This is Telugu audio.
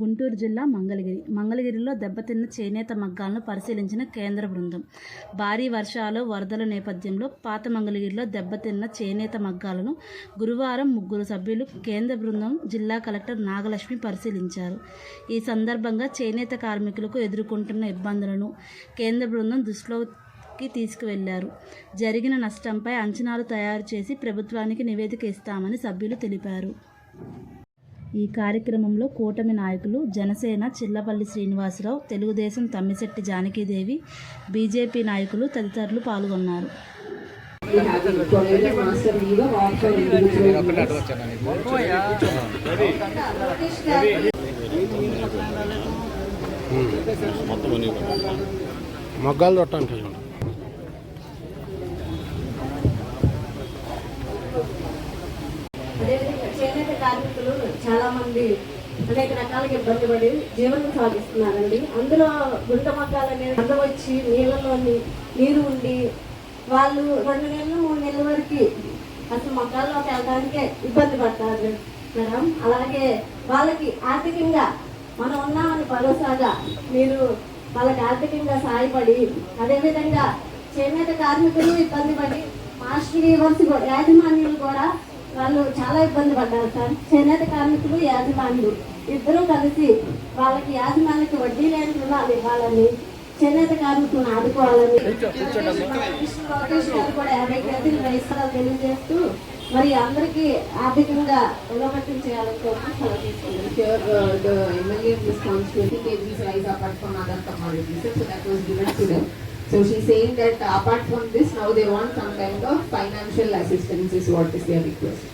గుంటూరు జిల్లా మంగళగిరి. మంగళగిరిలో దెబ్బతిన్న చేనేత మగ్గాలను పరిశీలించిన కేంద్ర బృందం. భారీ వర్షాలు వరదల నేపథ్యంలో పాత మంగళగిరిలో దెబ్బతిన్న చేనేత మగ్గాలను గురువారం ముగ్గురు సభ్యులు కేంద్ర బృందం జిల్లా కలెక్టర్ నాగలక్ష్మి పరిశీలించారు. ఈ సందర్భంగా చేనేత కార్మికులకు ఎదుర్కొంటున్న ఇబ్బందులను కేంద్ర బృందం దృష్టిలోకి తీసుకువెళ్ళారు. జరిగిన నష్టంపై అంచనాలు తయారు చేసి ప్రభుత్వానికి నివేదిక ఇస్తామని సభ్యులు తెలిపారు. ఈ కార్యక్రమంలో కూటమి నాయకులు జనసేన చిల్లపల్లి శ్రీనివాసరావు తెలుగుదేశం తమ్మిశెట్టి జానకీదేవి బీజేపీ నాయకులు తదితరులు పాల్గొన్నారు. We తొట్టండి. చేనేత కార్మికులు చాలా మంది అనేక రకాలుగా ఇబ్బంది పడి జీవనం సాగిస్తున్నారండి. అందులో గుంట మగ్గాలు అనేది వచ్చి నీళ్ళలోని నీరు ఉండి వాళ్ళు రెండు నెలలు మూడు నెలల వరకు అసలు మగ్గాల్లోకి వెళ్ళడానికే ఇబ్బంది పడతారు మేడం. అలాగే వాళ్ళకి ఆర్థికంగా మనం ఉన్నామని భరోసాగా మీరు వాళ్ళకి ఆర్థికంగా సహాయపడి అదేవిధంగా చేనేత కార్మికులు ఇబ్బంది పడి మాస్టర్ వీవర్స్ యాజమాన్యులు కూడా వాళ్ళు చాలా ఇబ్బంది పడ్డారు సార్. చేనేత కార్మికులు యాజమాన్యులు ఇద్దరూ కలిసి వాళ్ళకి యాజమాన్యకి వడ్డీ లేని రుణాలు ఇవ్వాలని చేనేత కార్మికులను ఆదుకోవాలని లోకేష్ గారు కూడా యాభై కేజీలు రైతులు తెలియజేస్తూ మరి అందరికీ ఆర్థికంగా రుణపట్టం చేయాలని కోరుతూ So she's saying that apart from this, now they want some kind of financial assistance is what is their request.